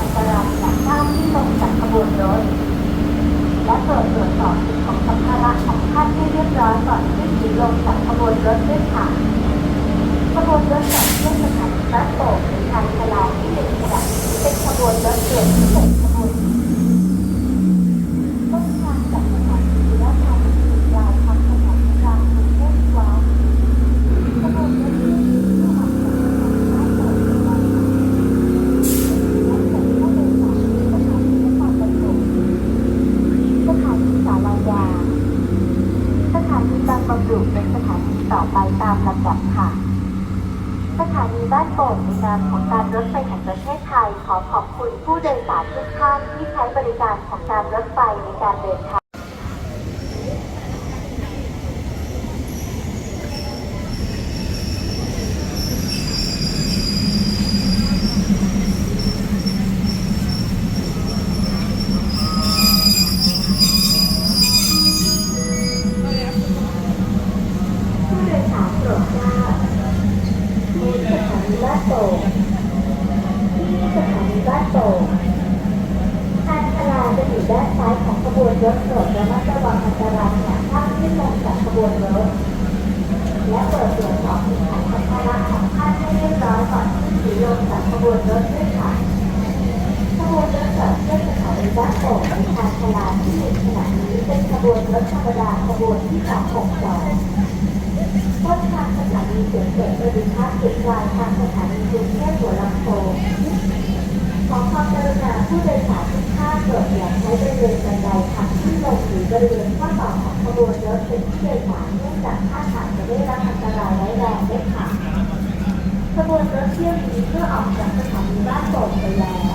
มัดระวังอันตรายจากท่ามที่ลงจากขบวนรถ และโปรดตรวจสอบสิ่งของสัมภาระของท่านให้เรียบร้อยก่อนขึ้นหรือลงจากขบวนรถด้วยค่ะขบวนรถจากเชื่สถานีบ้านโป่งหรือทางพลาที่หนึ่งขณะนี้เป็นขบวนรถด่วนพิเศษขบวน ต้นทางจากสถานีและทางปลายทางสถานีกลางกรุงเทพกว่าขบวนรถที่ที่ออกจากสถานีบ้านโป่งในวันนี้และส่งผู้โดยสารที่สถานีนครปฐมสถานีศาลายา สถานีบางบำรุเป็นสถานีต่อไปตามลำดับค่ะ สถานีบ้านโป่งในนามของการรถไฟแห่งประเทศไทย ขอขอบคุณผู้โดยสารทุกท่านที่ใช้บริการของการรถไฟในการเดินทาง ผู้โดยสารโปรดทราบที่สถา นีบ้านโป่งที่สถานีบ้านโป่งทางพลาจะอยู่ด้านซ้ายของขบวนรถโปรดระมัดระวังอันตรายขณะท่านที่ลงจากขบวนรถ และเปิดตรวจสอบสิ่งของสัมภาระของท่านให้เรียบร้อยก่อนขึ้นหรือลงจากขบวนรถด้วยค่ะขบวนรถจากเส้นสถานีบ้านโป่งในทางพลาที่หนึ่งขณะนี้เป็นขบวนรถธรรมดาขบวนที่สองหกสอง ต้นทางสถานีเสียงเกิดประดิษฐ์จุดปลายทางสถานีกรุงเทพหัวลำโพงขอความกรุณาผู้โดยสารทุกท่านโปรดอย่าใช้บริเวณบันไดทางขึ้นลงหรือบริเวณข้อต่อของขบวนรถเป็นที่โดยสารเนื่องจากท่านอาจจะได้รับอันตรายร้ายแรงได้ค่ะขบวนรถเที่ยวนี้เพื่อออกจากสถานีบ้านโป่งไปแล้ว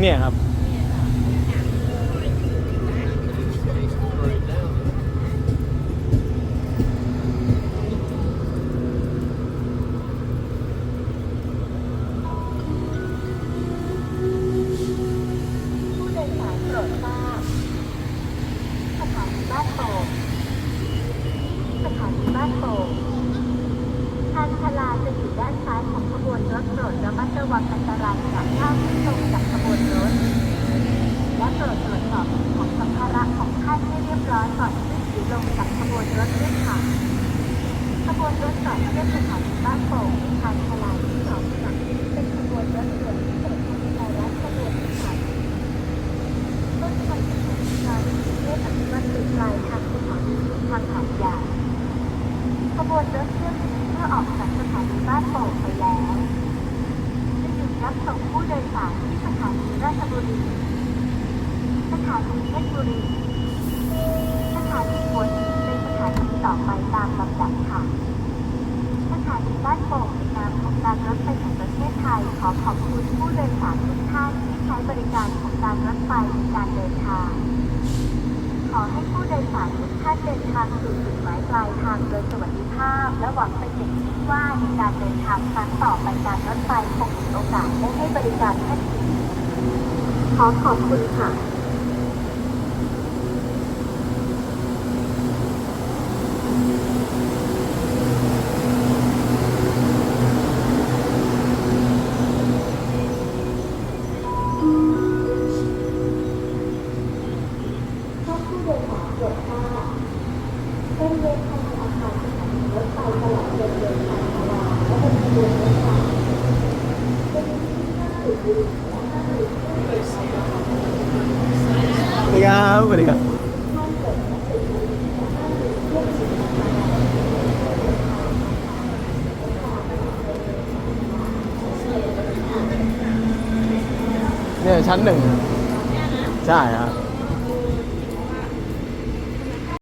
เนี่ยครับ ผู้โดยสารโปรดทราบสถานีบ้านโป่งสถานีบ้านโป่งทางพลาจะอยู่ด้านซ้ายของขบวนรถโปรดระมัดระวังอันตรายจากท่า บวนรถ และโปรดตรวจสอบของสัมภาระของท่านให้เรียบร้อยก่อนขึ้นหรือลงจากขบวนรถด้วยค่ะขบวนรถต่อเส้นสถานีบ้านโป่งชานชาลาที่สองค่ะเป็นขบวนรถด่วนพิเศษของไทยรัฐขบวนที่สามรถไฟขบวนที่สามเพื่อปฏิบัติจุดปลายทางสถานีทางหาดใหญ่ขบวนรถเที่ยวนี้เมื่อออกจากสถานีบ้านโป่งไปแล้วจะหยุดรับส่งผู้โดยสารที่สถานีราช บุรีสถานีเพชรบุรี สถานีหัวหินเป็นสถานีต่อไปตามลำดับค่ะ สถานีบ้านโป่งในนามของการรถไฟแห่งประเทศไทยขอขอบคุณผู้โดยสารทุกท่านที่ใช้บริการของการรถไฟในการเดินทาง ขอให้ผู้โดยสารทุกท่านเดินทางสู่จุดหมายปลายทางโดยสวัสดิภาพ และหวังเป็นอย่างยิ่งว่าในการเดินทางครั้งต่อไปการรถไฟคงมีโอกาสได้ให้บริการท่านอีก อขอบคุณค่ะ ท่านผู้โดยสารโปรดทราบเส้นเล็กภายในอาคารสถานีรถไฟตลอดเดินเดินทางตลาและเป็นขบวนรถไฟจะมีที่ห้ามสูบบุหรี่และห้ามดื่มเครื่ สวัสดีครับสวัสดีครับห้ามเปิดและสูบบุหรี่และห้ามดื่มเครื่องดื่มแอลกอฮอล์เนี่ยชั้นหนึ่งใช่ครับ